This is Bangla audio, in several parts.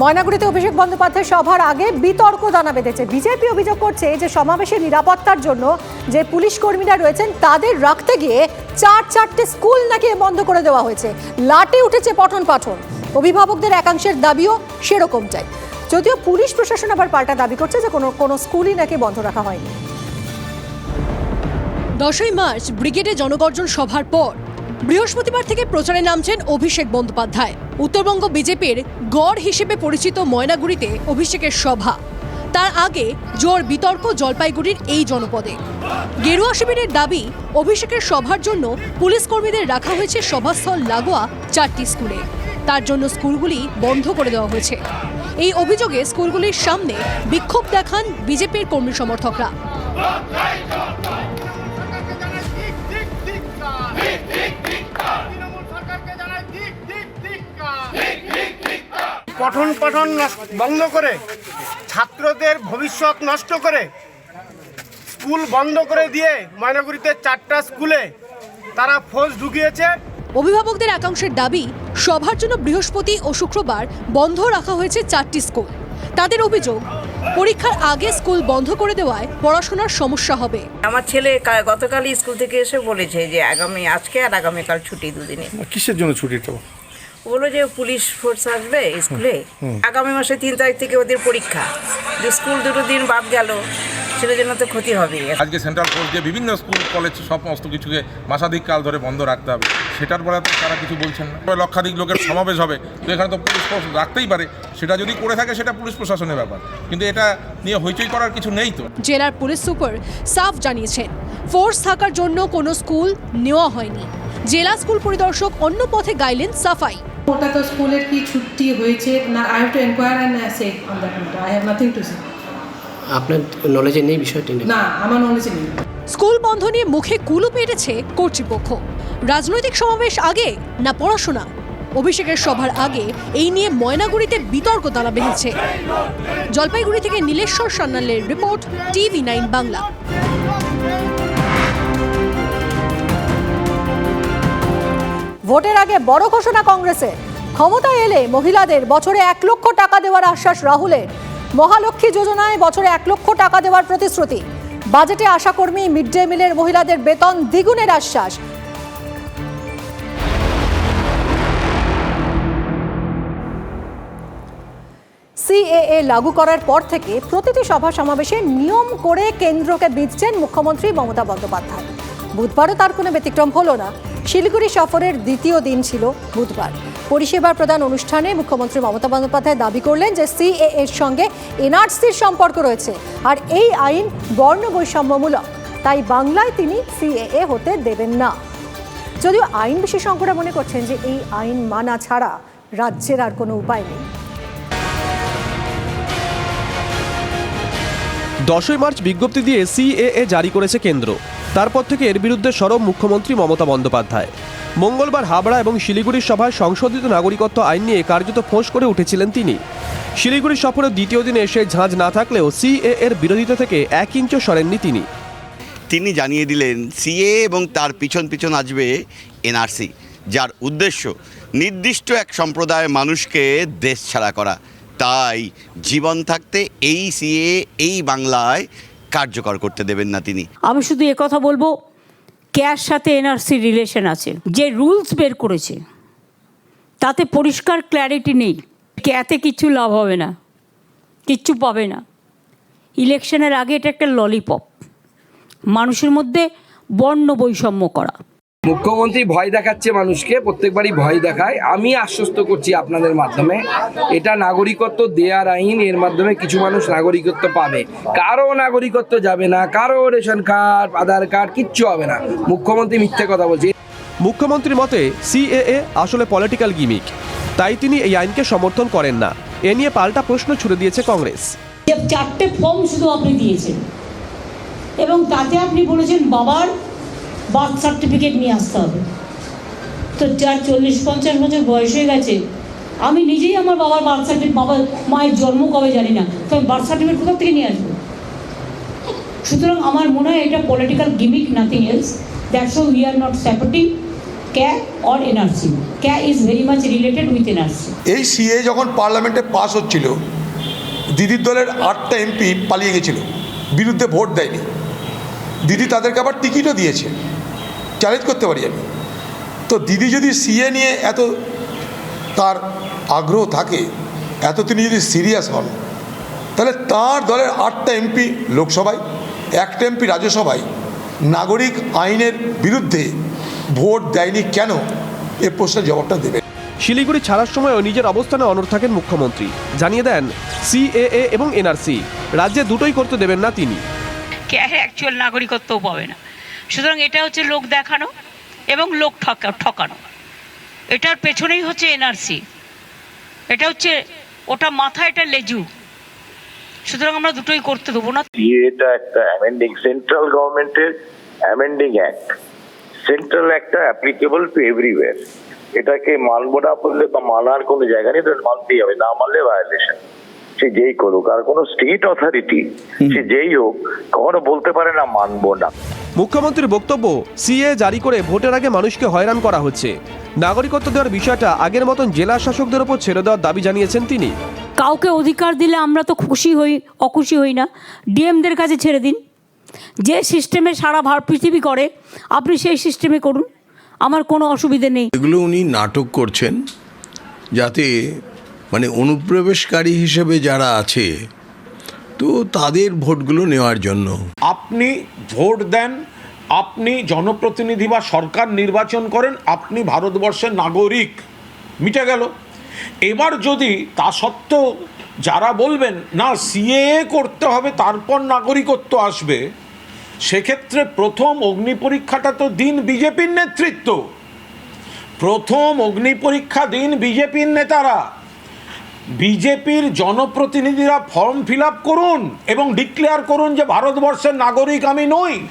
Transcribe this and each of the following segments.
ময়নাগুড়িতে অভিষেক বন্দ্যোপাধ্যায় সভার আগে বিতর্ক দানা বেঁধেছে। বিজেপি অভিযোগ করছে যে সমাবেশের নিরাপত্তার জন্য যে পুলিশ কর্মীরা রয়েছেন, তাদের রাখতে গিয়ে চার চারটে স্কুল নাকি বন্ধ করে দেওয়া হয়েছে। লাটে উঠেছে পঠন পাঠন। অভিভাবকদের একাংশের দাবিও সেরকমটাই। যদিও পুলিশ প্রশাসন আবার পাল্টা দাবি করছে যে কোনো কোনো স্কুলই নাকি বন্ধ রাখা হয়নি। দশই মার্চ ব্রিগেডে জনগর্জন সভার পর বৃহস্পতিবার থেকে প্রচারে নামছেন অভিষেক বন্দ্যোপাধ্যায়। উত্তরবঙ্গ বিজেপির গড় হিসেবে পরিচিত ময়নাগুড়িতে অভিষেকের সভা। তার আগে জোর বিতর্ক জলপাইগুড়ির এই জনপদে। গেরুয়া শিবিরের দাবি, অভিষেকের সভার জন্য পুলিশ কর্মীদের রাখা হয়েছে সভাস্থল লাগোয়া চারটি স্কুলে। তার জন্য স্কুলগুলি বন্ধ করে দেওয়া হয়েছে। এই অভিযোগে স্কুলগুলির সামনে বিক্ষোভ দেখান বিজেপির কর্মী সমর্থকরা। পঠন পাঠন নষ্ট- বন্ধ করে ছাত্রদের ভবিষ্যৎ নষ্ট করে স্কুল বন্ধ করে দিয়ে ময়নাগুড়িতে চারটা স্কুলে তারা ফৌজ ঢুকিয়েছে। অভিভাবকদের একাংশের দাবি সভার জন্য বৃহস্পতি ও শুক্রবার বন্ধ রাখা হয়েছে চারটি স্কুল। তাদের অভিযোগ পরীক্ষার আগে স্কুল বন্ধ করে দেওয়ায় পড়াশোনার সমস্যা হবে। আমার ছেলে গতকালই স্কুল থেকে এসে বলেছে যে আগামী আজকে আর আগামীকাল ছুটি দুদিনে। কিসের জন্য ছুটিটা? বলল যে পুলিশ ফোর্স আসবে স্কুলে। আগামী মাসে তিন তারিখ থেকে ওদের পরীক্ষা। যে স্কুল দুটো দিন বাদ গেল ছেলের জন্য তো ক্ষতি হবে আজকে সেন্ট্রাল ফোর্স যে বিভিন্ন স্কুল কলেজ সমস্ত কিছুকে মাসাধিক কাল ধরে বন্ধ রাখতে হবে। সেটার পরে বেলাতে তারা কিছু বলছেন না। লক্ষাধিক লোকের সমাবেশ হবে। তো এখানে তো পুলিশ ফোর্স রাখতেই পারে। সেটা যদি করে থাকে সেটা পুলিশ প্রশাসনের ব্যাপার। কিন্তু এটা নিয়ে হইচই করার কিছু নেই তো। জেলার পুলিশ সুপার সাফ জানিয়েছেন ফোর্স থাকার জন্য কোনো স্কুল নেওয়া হয়নি। জেলা স্কুল পরিদর্শক অন্য পথে গাইলেন সাফাই। ওটা তো স্কুলের কি ছুটি হয়েছে? না I have to enquire and say on that matter I have nothing to say আপনার নলেজে নেই বিষয়টি নেই না আমার নলেজে নেই। স্কুল বন্ধ নিয়ে মুখে কুলু পেটেছে কর্তৃপক্ষ। রাজনৈতিক সমাবেশ আগে না পড়াশোনা? অভিষেকের সভার আগে এই নিয়ে ময়নাগুড়িতে বিতর্ক দানা বেঁধেছে। জলপাইগুড়ি থেকে নীলেশ্বর সান্যালের রিপোর্ট টিভি নাইন বাংলা। ভোটের আগে বড় ঘোষণা কংগ্রেসে। ক্ষমতায় এলে মহিলাদের বছরে এক লক্ষ টাকা দেওয়ার আশ্বাস রাহুলের। মহালক্ষ্মী যোজনায় বছরে এক লক্ষ টাকা দেওয়ার প্রতিশ্রুতি। বাজেটে আশাকর্মী মিড ডে মিলের মহিলাদের বেতন দ্বিগুণের আশ্বাস। সিএএ লাগু করার পর থেকে প্রতিটি সভা সমাবেশে নিয়ম করে কেন্দ্রকে বিঁধছেন মুখ্যমন্ত্রী মমতা বন্দ্যোপাধ্যায়। বুধবারও তার কোনো ব্যতিক্রম হলো না। শিলিগুড়ি সফরের দ্বিতীয় দিন ছিল বুধবার। পরিষেবা প্রদান অনুষ্ঠানে মুখ্যমন্ত্রী মমতা বন্দ্যোপাধ্যায় দাবি করলেন যে সিএ এর সঙ্গে এনআরসির সম্পর্ক রয়েছে আর এই আইন বর্ণ বৈষম্যমূলক তাই বাংলায় তিনি সিএএ হতে দেবেন না। যদিও আইন বিশেষজ্ঞরা মনে করছেন যে এই আইন মানা ছাড়া রাজ্যের আর কোনো উপায় নেই। দশই মার্চ বিজ্ঞপ্তি দিয়ে সিএএ জারি করেছে কেন্দ্র। তারপর থেকে এর বিরুদ্ধে সরব মুখ্যমন্ত্রী মমতা বন্দ্যোপাধ্যায়। মঙ্গলবার হাবড়া এবং শিলিগুড়ির সভায় সংশোধিত নাগরিকত্ব আইন নিয়ে কার্যত ফোঁস করে উঠেছিলেন তিনি। শিলিগুড়ি সফরের দ্বিতীয় দিনে এসে ঝাঁঝ না থাকলেও সিএ এর বিরোধিতা থেকে এক ইঞ্চও সরেননি তিনি। তিনি জানিয়ে দিলেন সিএ এবং তার পিছন পিছন আসবে এনআরসি, যার উদ্দেশ্য নির্দিষ্ট এক সম্প্রদায়ের মানুষকে দেশ ছাড়া করা। তাই জীবন থাকতে এই সিএ এই বাংলায় কার্যকর করতে দেবেন না তিনি। আমি শুধু কথা বলব ক্যার সাথে এনআরসি রিলেশন আছে, যে রুলস বের করেছে, তাতে পরিষ্কার ক্ল্যারিটি নেই ক্যাতে কিচ্ছু লাভ হবে না, কিচ্ছু পাবে না। ইলেকশনের আগে এটা একটা ললিপপ মানুষের মধ্যে বর্ণ বৈষম্য করা। মুখ্যমন্ত্রী ভয় দেখাচ্ছে মানুষকে প্রত্যেকবারই ভয় দেখায়। আমি আশ্বস্ত করছি আপনাদের মাধ্যমে। এটা নাগরিকত্ব দেয়ার আইন এর মাধ্যমে কিছু মানুষ নাগরিকত্ব পাবে। কারও নাগরিকত্ব যাবে না কারও রেশন কার্ড আধার কার্ড কিচ্ছু হবে না। মুখ্যমন্ত্রী মিথ্যে কথা বলছে। মুখ্যমন্ত্রীর মতে সিএএ আসলে পলিটিক্যাল গিমিক তাই তিনি এই আইনকে সমর্থন করেন না। এ নিয়ে পাল্টা প্রশ্ন ছুড়ে দিয়েছে কংগ্রেস। চারটে ফর্ম শুধু আপনি দিয়েছেন। এবং তাতে আপনি বলেছেন বাবার বার্থ সার্টিফিকেট নিয়ে আসতে হবে। তো যার চল্লিশ পঞ্চাশ বছর বয়স হয়ে গেছে। আমি নিজেই আমার বাবার বার্থ সার্টিফিকেট, বাবার মায়ের জন্ম কবে জানি না। তো আমি বার্থ সার্টিফিকেট কোথা থেকে নিয়ে আসব? সুতরাং আমার মনে হয় এটা political gimmick nothing else that's we are not supporting very much related with NRC. এই সিএ যখন পার্লামেন্টে পাস হচ্ছিল, দিদির দলের আটটা এমপি পালিয়ে গেছিল। বিরুদ্ধে ভোট দেয়নি। দিদি তাদেরকে আবার টিকিটও দিয়েছে। চ্যালেঞ্জ করতে পারি আমি। তো দিদি যদি সিএ নিয়ে এত তার আগ্রহ থাকে এত তিনি যদি সিরিয়াস হন তাহলে তার দলের আটটা এমপি লোকসভায় একটা এমপি রাজ্যসভায় নাগরিক আইনের বিরুদ্ধে ভোট দেয়নি কেন? এ প্রশ্নের জবাবটা দেবে। শিলিগুড়ি ছাড়ার সময়ও নিজের অবস্থানে অনড় থাকেন মুখ্যমন্ত্রী। জানিয়ে দেন সিএএ এবং এনআরসি রাজ্যে দুটোই করতে দেবেন না তিনি। কে অ্যাকচুয়াল নাগরিকত্বও পাবে না। সুতরাং এটা হচ্ছে লোক দেখানো এবং লোক ঠকা ঠকানো। এটার পেছনেই হচ্ছে এনআরসি এটা হচ্ছে ওটা মাথা এটা লেজু। সুতরাং আমরা দুটোই করতে দেবো না। এটা একটা অ্যামেন্ডিং সেন্ট্রাল গভর্নমেন্টের অ্যামেন্ডিং অ্যাক্ট সেন্ট্রাল একটা অ্যাপ্লিকেবল টু এভরিওয়্যার এটাকে মানবো না বললে বা মানার কোনো জায়গা নেই এটা মানতেই হবে না মানলে ভায়োলেশন সে যেই করুক আর কোনো স্টেট অথরিটি সে যেই হোক কখনো বলতে পারে না মানবো না। মুখ্যমন্ত্রীর বক্তব্য সিএ জারি করে ভোটের আগে মানুষকে হয়রান করা হচ্ছে। নাগরিকত্ব দেওয়ার বিষয়টা আগের মতন জেলা শাসকদের ওপর ছেড়ে দেওয়ার দাবি জানিয়েছেন তিনি। কাউকে অধিকার দিলে আমরা তো খুশি হই অখুশি হই না। ডিএমদের কাছে ছেড়ে দিন। যে সিস্টেমে সারা ভার পৃথিবী করে আপনি সেই সিস্টেমে করুন। আমার কোনো অসুবিধে নেই। এগুলো উনি নাটক করছেন যাতে মানে অনুপ্রবেশকারী হিসেবে যারা আছে তো তাদের ভোটগুলো নেওয়ার জন্য। আপনি ভোট দেন, আপনি জনপ্রতিনিধি বা সরকার নির্বাচন করেন, আপনি ভারতবর্ষের নাগরিক। মিটে গেল। এবার যদি তা সত্ত্বেও যারা বলবেন, না, সিএএ করতে হবে, তারপর নাগরিকত্ব আসবে, সেক্ষেত্রে প্রথম অগ্নি পরীক্ষাটা তো দিন বিজেপির নেতৃত্ব। প্রথম অগ্নি পরীক্ষা দিন বিজেপির নেতারা। বিজেপির জনপ্রতিনিধিরা ফর্ম ফিল করুন এবং ডিক্লেয়ার করুন যে ভারতবর্ষের নাগরিক আমি নই।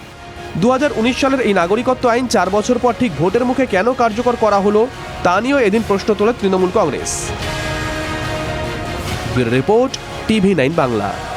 দু হাজার উনিশ সালের এই নাগরিকত্ব আইন চার বছর পর ঠিক ভোটের মুখে কেন কার্যকর করা হলো, তা নিয়েও এদিন প্রশ্ন তোলে Trinamool Congress. Report, TV nine Bangla.